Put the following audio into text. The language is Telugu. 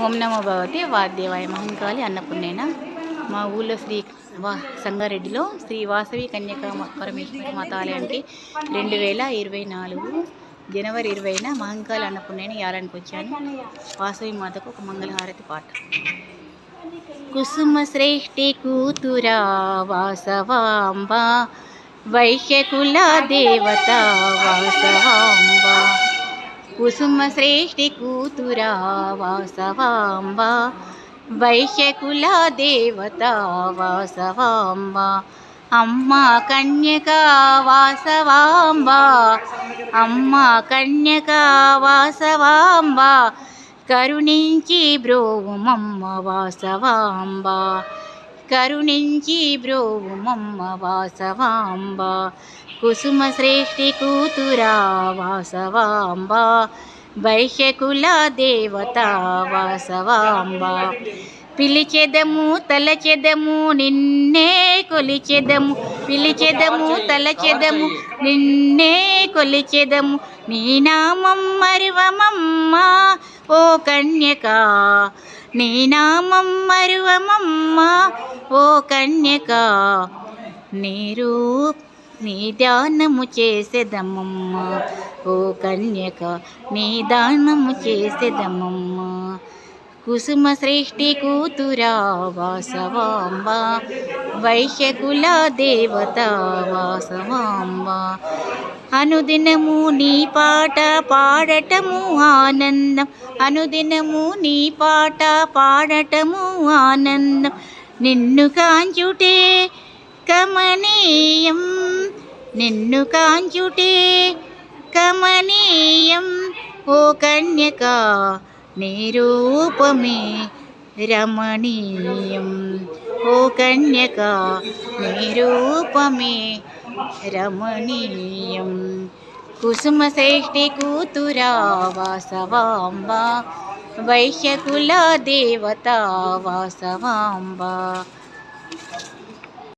ఓం నమో భగవతి వాద్యవాయ మహంకాళి అన్నపూర్ణేన. మా ఊళ్ళో శ్రీ వా సంగారెడ్డిలో శ్రీ వాసవి కన్యకా మ- మతాలయానికి రెండు వేల ఇరవై నాలుగు జనవరి ఇరవైన మహంకాళి అన్నపూర్ణేన యాలానికి వచ్చాను. వాసవి మాతకు ఒక మంగళహారతి పాట. కుసుమ శ్రేష్ఠి కూతురా వాసవాంబ వైశ్యకుల దేవత వాసవాంబ. కుసుమశ్రేష్ఠి కూతురా వాసవాంబ వైశ్యకుల దేవత వాసవాంబ అమ్మ కన్యక వాసవాంబ అమ్మ కన్యక వాసవాంబ కరుణించి బ్రోమమ్మ వాసవాంబ కరుణించి బ్రోవుమమ్మ వాసవాంబ కుసుమ శ్రేష్ఠి కూతురా వాసవాంబ వైశ్యకుల దేవత వాసవాంబ పిలిచెదము తలచెదము నిన్నే కొలిచెదము. పిలిచెదము తలచెదము నిన్నే కొలిచెదము. నీ నామం మరువమమ్మ ఓ కన్యక. నీ నామం మరువమమ్మ ఓ కన్యక. నీరు నీ ధ్యానము చేసేదమ్మమ్మ ఓ కన్యక. నీ దానము చేసేదమ్మమ్మ. కుసుమ శ్రేష్ఠి కూతురా వాసవాంబ వైశ్యకుల దేవత వాసవాంబ అనుదినము నీ పాట పాడటము ఆనందం అనుదినము నీ పాట పాడటము ఆనందం నిన్ను కాంచుటే కమనీయం నిన్ను కాంచుటే కమనీయం ఓ కన్యకా నీ రూపమే రమణీయం ఓ కన్యక నీ రూపమే రమణీయం కుసుమ కూతురా వాసవాంబ వైశ్యకుల దేవత వాసవాంబ